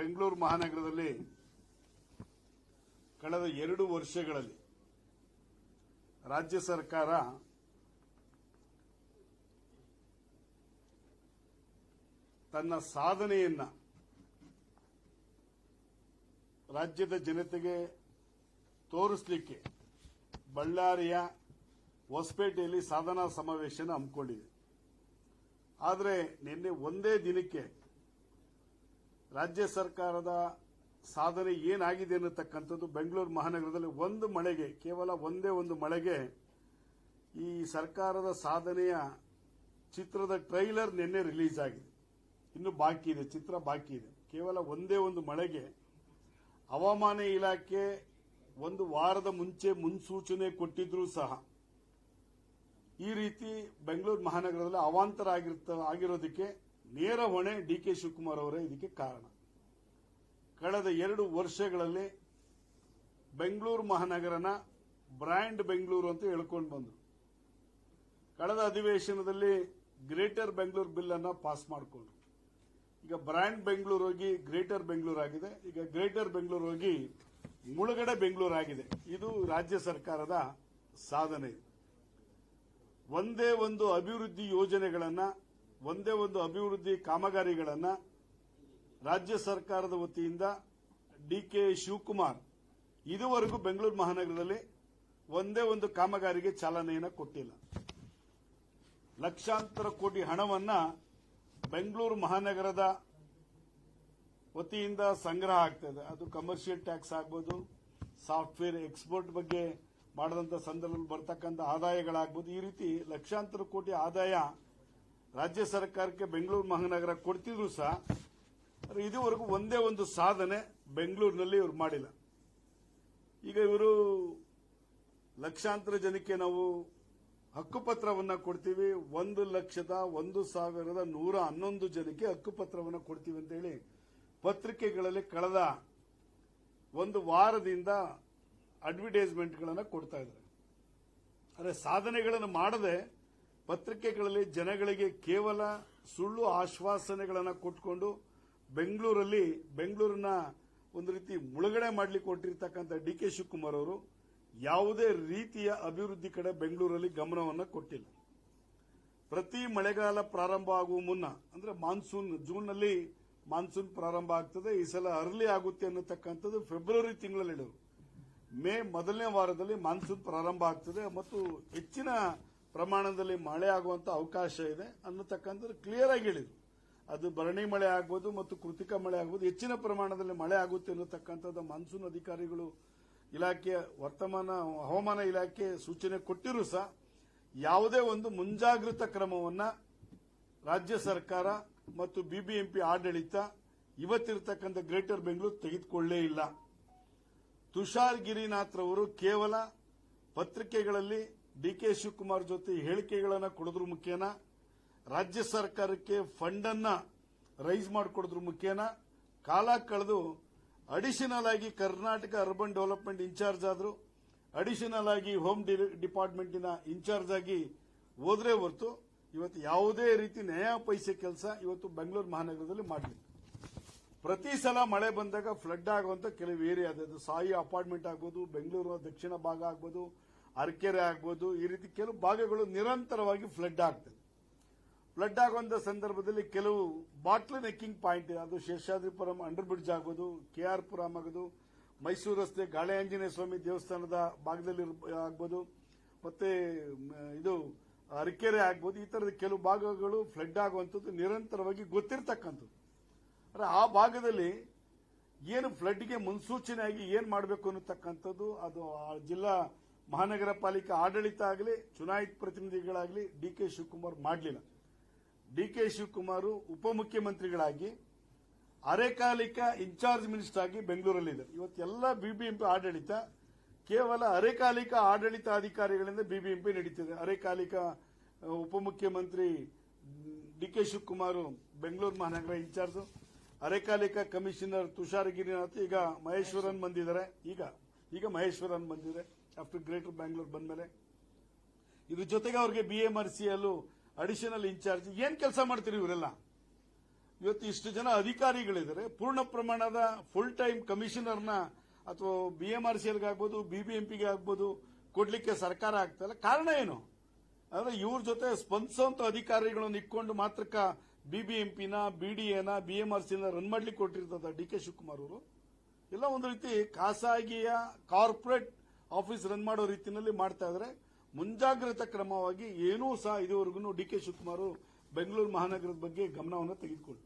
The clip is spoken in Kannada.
ಬೆಂಗಳೂರು ಮಹಾನಗರದಲ್ಲಿ ಕಳೆದ ಎರಡು ವರ್ಷಗಳಲ್ಲಿ ರಾಜ್ಯ ಸರ್ಕಾರ ತನ್ನ ಸಾಧನೆಯನ್ನ ರಾಜ್ಯದ ಜನತೆಗೆ ತೋರಿಸಲಿಕ್ಕೆ ಬಳ್ಳಾರಿಯ ಹೊಸಪೇಟೆಯಲ್ಲಿ ಸಾಧನಾ ಸಮಾವೇಶನ ಹಮ್ಮಿಕೊಂಡಿದೆ. ಆದರೆ ನಿನ್ನೆ ಒಂದೇ ದಿನಕ್ಕೆ ರಾಜ್ಯ ಸರ್ಕಾರದ ಸಾಧನೆ ಏನಾಗಿದೆ ಅನ್ನತಕ್ಕಂಥದ್ದು ಬೆಂಗಳೂರು ಮಹಾನಗರದಲ್ಲಿ ಒಂದು ಮಳೆಗೆ, ಕೇವಲ ಒಂದೇ ಒಂದು ಮಳೆಗೆ ಈ ಸರ್ಕಾರದ ಸಾಧನೆಯ ಚಿತ್ರದ ಟ್ರೈಲರ್ ನಿನ್ನೆ ರಿಲೀಸ್ ಆಗಿದೆ. ಇನ್ನು ಬಾಕಿ ಇದೆ, ಚಿತ್ರ ಬಾಕಿ ಇದೆ. ಕೇವಲ ಒಂದೇ ಒಂದು ಮಳೆಗೆ ಹವಾಮಾನ ಇಲಾಖೆ ಒಂದು ವಾರದ ಮುಂಚೆ ಮುನ್ಸೂಚನೆ ಕೊಟ್ಟಿದ್ರೂ ಸಹ ಈ ರೀತಿ ಬೆಂಗಳೂರು ಮಹಾನಗರದಲ್ಲಿ ಅವಾಂತರ ಆಗಿರೋದಕ್ಕೆ ನೇರ ಹೊಣೆ ಡಿ ಕೆ ಶಿವಕುಮಾರ್ ಅವರೇ ಇದಕ್ಕೆ ಕಾರಣ. ಕಳೆದ ಎರಡು ವರ್ಷಗಳಲ್ಲಿ ಬೆಂಗಳೂರು ಮಹಾನಗರನ ಬ್ರ್ಯಾಂಡ್ ಬೆಂಗಳೂರು ಅಂತ ಹೇಳ್ಕೊಂಡು ಬಂದರು. ಕಳೆದ ಅಧಿವೇಶನದಲ್ಲಿ ಗ್ರೇಟರ್ ಬೆಂಗಳೂರು ಬಿಲ್ ಅನ್ನು ಪಾಸ್ ಮಾಡಿಕೊಂಡ್ರು. ಈಗ ಬ್ರ್ಯಾಂಡ್ ಬೆಂಗಳೂರು ಹೋಗಿ ಗ್ರೇಟರ್ ಬೆಂಗಳೂರು ಆಗಿದೆ. ಈಗ ಗ್ರೇಟರ್ ಬೆಂಗಳೂರು ಹೋಗಿ ಮುಳುಗಡೆ ಬೆಂಗಳೂರು ಆಗಿದೆ. ಇದು ರಾಜ್ಯ ಸರ್ಕಾರದ ಸಾಧನೆ. ಒಂದೇ ಒಂದು ಅಭಿವೃದ್ಧಿ ಯೋಜನೆಗಳನ್ನ ಒಂದೇ ಒಂದು ಅಭಿವೃದ್ಧಿ ಕಾಮಗಾರಿಗಳನ್ನು ರಾಜ್ಯ ಸರ್ಕಾರದ ವತಿಯಿಂದ ಡಿ ಕೆ ಶಿವಕುಮಾರ್ ಇದುವರೆಗೂ ಬೆಂಗಳೂರು ಮಹಾನಗರದಲ್ಲಿ ಒಂದೇ ಒಂದು ಕಾಮಗಾರಿಗೆ ಚಾಲನೆಯನ್ನು ಕೊಟ್ಟಿಲ್ಲ. ಲಕ್ಷಾಂತರ ಕೋಟಿ ಹಣವನ್ನ ಬೆಂಗಳೂರು ಮಹಾನಗರದ ವತಿಯಿಂದ ಸಂಗ್ರಹ ಆಗ್ತದೆ ಅದು ಕಮರ್ಷಿಯಲ್ ಟ್ಯಾಕ್ಸ್ ಆಗ್ಬೋದು ಸಾಫ್ಟ್ವೇರ್ ಎಕ್ಸ್ಪೋರ್ಟ್ ಬಗ್ಗೆ ಮಾಡಿದಂಥ ಸಂದರ್ಭದಲ್ಲಿ ಬರ್ತಕ್ಕಂಥ ಆದಾಯಗಳಾಗ್ಬೋದು. ಈ ರೀತಿ ಲಕ್ಷಾಂತರ ಕೋಟಿ ಆದಾಯ ರಾಜ್ಯ ಸರ್ಕಾರಕ್ಕೆ ಬೆಂಗಳೂರು ಮಹಾನಗರ ಕೊಡ್ತಿದ್ರು ಸಹ ಇದುವರೆಗೂ ಒಂದೇ ಒಂದು ಸಾಧನೆ ಬೆಂಗಳೂರಿನಲ್ಲಿ ಇವರು ಮಾಡಿಲ್ಲ. ಈಗ ಇವರು ಲಕ್ಷಾಂತರ ಜನಕ್ಕೆ ನಾವು ಹಕ್ಕುಪತ್ರವನ್ನ ಕೊಡ್ತೀವಿ. ಒಂದು ಲಕ್ಷದ ಒಂದು ಸಾವಿರದ ನೂರ ಹನ್ನೊಂದು ಜನಕ್ಕೆ ಹಕ್ಕುಪತ್ರವನ್ನ ಕೊಡ್ತೀವಿ ಅಂತೇಳಿ ಪತ್ರಿಕೆಗಳಲ್ಲಿ ಕಳೆದ ಒಂದು ವಾರದಿಂದ ಅಡ್ವರ್ಟೈಸ್ಮೆಂಟ್ಗಳನ್ನು ಕೊಡ್ತಾ ಇದ್ದಾರೆ. ಆದರೆ ಸಾಧನೆಗಳನ್ನು ಮಾಡದೆ ಪತ್ರಿಕೆಗಳಲ್ಲಿ ಜನಗಳಿಗೆ ಕೇವಲ ಸುಳ್ಳು ಆಶ್ವಾಸನೆಗಳನ್ನು ಕೊಟ್ಕೊಂಡು ಬೆಂಗಳೂರಲ್ಲಿ ಬೆಂಗಳೂರಿನ ಒಂದು ರೀತಿ ಮುಳುಗಡೆ ಮಾಡಲಿಕ್ಕೆ ಕೊಟ್ಟಿರ್ತಕ್ಕಂಥ ಡಿ ಕೆ ಶಿವಕುಮಾರ್ ಅವರು ಯಾವುದೇ ರೀತಿಯ ಅಭಿವೃದ್ಧಿ ಕಡೆ ಬೆಂಗಳೂರಲ್ಲಿ ಗಮನವನ್ನು ಕೊಟ್ಟಿಲ್ಲ. ಪ್ರತಿ ಮಳೆಗಾಲ ಪ್ರಾರಂಭ ಆಗುವ ಮುನ್ನ, ಅಂದ್ರೆ ಮಾನ್ಸೂನ್, ಜೂನ್ನಲ್ಲಿ ಮಾನ್ಸೂನ್ ಪ್ರಾರಂಭ ಆಗ್ತದೆ, ಈ ಸಲ ಅರ್ಲಿ ಆಗುತ್ತೆ ಅನ್ನತಕ್ಕಂಥದ್ದು ಫೆಬ್ರವರಿ ತಿಂಗಳಲ್ಲಿ ಮೇ ಮೊದಲನೇ ವಾರದಲ್ಲಿ ಮಾನ್ಸೂನ್ ಪ್ರಾರಂಭ ಆಗ್ತದೆ, ಮತ್ತು ಹೆಚ್ಚಿನ ಪ್ರಮಾಣದಲ್ಲಿ ಮಳೆ ಆಗುವಂತ ಅವಕಾಶ ಇದೆ ಅನ್ನತಕ್ಕಂಥದ್ದು ಕ್ಲಿಯರ್ ಆಗಿ ಹೇಳಿದ್ರು. ಅದು ಭರಣಿ ಮಳೆ ಆಗ್ಬೋದು ಮತ್ತು ಕೃತಿಕ ಮಳೆ ಆಗ್ಬೋದು, ಹೆಚ್ಚಿನ ಪ್ರಮಾಣದಲ್ಲಿ ಮಳೆ ಆಗುತ್ತೆ ಅನ್ನತಕ್ಕಂಥದ್ದು ಮಾನ್ಸೂನ್ ಅಧಿಕಾರಿಗಳು ಇಲಾಖೆ ವರ್ತಮಾನ, ಹವಾಮಾನ ಇಲಾಖೆ ಸೂಚನೆ ಕೊಟ್ಟಿರೂ ಸಹ. ಯಾವುದೇ ಒಂದು ಮುಂಜಾಗೃತ ಕ್ರಮವನ್ನ ರಾಜ್ಯ ಸರ್ಕಾರ ಮತ್ತು ಬಿಬಿಎಂಪಿ ಆಡಳಿತ ಇವತ್ತಿರತಕ್ಕಂಥ ಗ್ರೇಟರ್ ಬೆಂಗಳೂರು ತೆಗೆದುಕೊಳ್ಳೇ ಇಲ್ಲ. ತುಷಾರ್ ಗಿರಿನಾಥ್ ರವರು ಕೇವಲ ಪತ್ರಿಕೆಗಳಲ್ಲಿ ಡಿ ಕೆ ಶಿವಕುಮಾರ್ ಜೊತೆ ಹೇಳಿಕೆಗಳನ್ನು ಕೊಡೋದ್ರ ಮುಖೇನ ರಾಜ್ಯ ಸರ್ಕಾರಕ್ಕೆ ಫಂಡ್ ಅನ್ನ ರೈಸ್ ಮಾಡಿಕೊಡೋದ್ರ ಮುಖೇನ ಕಾಲ ಕಳೆದು ಅಡಿಷನಲ್ ಆಗಿ ಕರ್ನಾಟಕ ಅರ್ಬನ್ ಡೆವಲಪ್ಮೆಂಟ್ ಇನ್ಚಾರ್ಜ್ ಆದರು. ಅಡಿಷನಲ್ ಆಗಿ ಹೋಮ್ ಡಿಪಾರ್ಟ್ಮೆಂಟಿನ ಇನ್ಚಾರ್ಜ್ ಆಗಿ ಹೋದ್ರೆ ಹೊರತು ಇವತ್ತು ಯಾವುದೇ ರೀತಿ ನ್ಯಾಯ ಪೈಸೆ ಕೆಲಸ ಇವತ್ತು ಬೆಂಗಳೂರು ಮಹಾನಗರದಲ್ಲಿ ಮಾಡಲಿಲ್ಲ ಪ್ರತಿ ಸಲ ಮಳೆ ಬಂದಾಗ ಫ್ಲಡ್ ಆಗುವಂತ ಕೆಲವು ಏರಿಯಾ ಸಾಯಿ ಅಪಾರ್ಟ್ಮೆಂಟ್ ಆಗ್ಬೋದು, ಬೆಂಗಳೂರು ದಕ್ಷಿಣ ಭಾಗ ಆಗ್ಬೋದು ಅರಕೆರೆ ಆಗ್ಬೋದು, ಈ ರೀತಿ ಕೆಲವು ಭಾಗಗಳು ನಿರಂತರವಾಗಿ ಫ್ಲಡ್ ಆಗ್ತದೆ. ಫ್ಲಡ್ ಆಗುವಂಥ ಸಂದರ್ಭದಲ್ಲಿ ಕೆಲವು ಬಾಟ್ಲ್ ನೆಕ್ಕಿಂಗ್ ಪಾಯಿಂಟ್, ಅದು ಶೇಷಾದ್ರಿಪುರಂ ಅಂಡರ್ ಬ್ರಿಡ್ಜ್ ಆಗ್ಬೋದು ಕೆ ಆರ್ ಪುರಂ ಆಗೋದು, ಮೈಸೂರು ರಸ್ತೆ ಗಾಳೆ ಆಂಜನೇಯ ಸ್ವಾಮಿ ದೇವಸ್ಥಾನದ ಭಾಗದಲ್ಲಿ ಆಗ್ಬೋದು, ಮತ್ತೆ ಇದು ಅರಕೆರೆ ಆಗ್ಬೋದು, ಈ ತರದ ಕೆಲವು ಭಾಗಗಳು ಫ್ಲಡ್ ಆಗುವಂಥದ್ದು ನಿರಂತರವಾಗಿ ಗೊತ್ತಿರ್ತಕ್ಕಂಥದ್ದು. ಅಂದ್ರೆ ಆ ಭಾಗದಲ್ಲಿ ಏನು ಫ್ಲಡ್ಗೆ ಮುನ್ಸೂಚನೆಯಾಗಿ ಏನು ಮಾಡಬೇಕು ಅನ್ನತಕ್ಕಂಥದ್ದು, ಅದು ಆ ಜಿಲ್ಲಾ ಮಹಾನಗರ ಪಾಲಿಕೆ ಆಡಳಿತ ಆಗಲಿ, ಚುನಾಯಿತ ಪ್ರತಿನಿಧಿಗಳಾಗಲಿ ಡಿ ಕೆ ಶಿವಕುಮಾರ್ ಮಾಡಲಿಲ್ಲ. ಡಿ ಕೆ ಶಿವಕುಮಾರ್ ಉಪಮುಖ್ಯಮಂತ್ರಿಗಳಾಗಿ ಅರೆಕಾಲಿಕ ಇನ್ಚಾರ್ಜ್ ಮಿನಿಸ್ಟರ್ ಆಗಿ ಬೆಂಗಳೂರಲ್ಲಿದ್ದಾರೆ ಇವತ್ತೆಲ್ಲ ಬಿಬಿಎಂಪಿ ಆಡಳಿತ, ಕೇವಲ ಅರೆಕಾಲಿಕ ಆಡಳಿತಾಧಿಕಾರಿಗಳಿಂದ ಬಿಬಿಎಂಪಿ ನಡೀತಿದೆ. ಅರೆಕಾಲಿಕ ಉಪಮುಖ್ಯಮಂತ್ರಿ ಡಿ ಕೆ ಶಿವಕುಮಾರ್, ಬೆಂಗಳೂರು ಮಹಾನಗರ ಇನ್ಚಾರ್ಜ್, ಅರೆಕಾಲಿಕ ಕಮಿಷನರ್ ತುಷಾರ್ ಗಿರಿನಾಥ್ ಈಗ ಮಹೇಶ್ವರನ್ ಬಂದಿದ್ದಾರೆ. ಈಗ ಈಗ ಮಹೇಶ್ವರನ್ ಬಂದಿದ್ದಾರೆ ಆಫ್ಟರ್ ಗ್ರೇಟರ್ ಬ್ಯಾಂಗ್ಳೂರ್ ಬಂದ್ಮೇಲೆ. ಇದ್ರ ಜೊತೆಗೆ ಅವ್ರಿಗೆ ಬಿ ಎಂ ಆರ್ ಸಿ ಅಲ್ಲೂ ಅಡಿಷನಲ್ ಇನ್ಚಾರ್ಜ್ ಏನ್ ಕೆಲಸ ಮಾಡ್ತೀರಿ ಇವರೆಲ್ಲ? ಇವತ್ತು ಇಷ್ಟು ಜನ ಅಧಿಕಾರಿಗಳಿದ್ದಾರೆ. ಪೂರ್ಣ ಪ್ರಮಾಣದ ಫುಲ್ ಟೈಮ್ ಕಮಿಷನರ್ನ ಅಥವಾ ಬಿ ಎಂ ಆರ್ ಸಿ ಆಗ್ಬೋದು ಬಿಬಿಎಂಪಿಗೆ ಆಗ್ಬೋದು, ಕೊಡ್ಲಿಕ್ಕೆ ಸರ್ಕಾರ ಆಗ್ತಾ ಇಲ್ಲ. ಕಾರಣ ಏನು? ಅಂದ್ರೆ ಇವ್ರ ಜೊತೆ ಸ್ಪಂದಿಸುವಂತ ಅಧಿಕಾರಿಗಳನ್ನು ಇಟ್ಕೊಂಡು ಮಾತ್ರಕ್ಕ ಬಿಬಿಎಂಪಿನ ಬಿಡಿಎನ ಬಿಎಂಆರ್ಸಿನ ರನ್ ಮಾಡ್ಲಿಕ್ಕೆ ಕೊಟ್ಟಿರ್ತದ ಡಿ ಕೆ ಶಿವಕುಮಾರ್ ಅವರು. ಎಲ್ಲ ಒಂದು ರೀತಿ ಖಾಸಗಿಯ ಕಾರ್ಪೊರೇಟ್ ಆಫೀಸ್ ರನ್ ಮಾಡೋ ರೀತಿಯಲ್ಲಿ ಮಾಡ್ತಾ ಇದ್ರೆ ಮುಂಜಾಗ್ರತಾ ಕ್ರಮವಾಗಿ ಏನೂ ಸಹ ಇದುವರೆಗೂ ಡಿ ಕೆ ಶಿವಕುಮಾರ್ ಬೆಂಗಳೂರು ಮಹಾನಗರದ ಬಗ್ಗೆ ಗಮನವನ್ನು ತೆಗೆದುಕೊಳ್ಳಿ.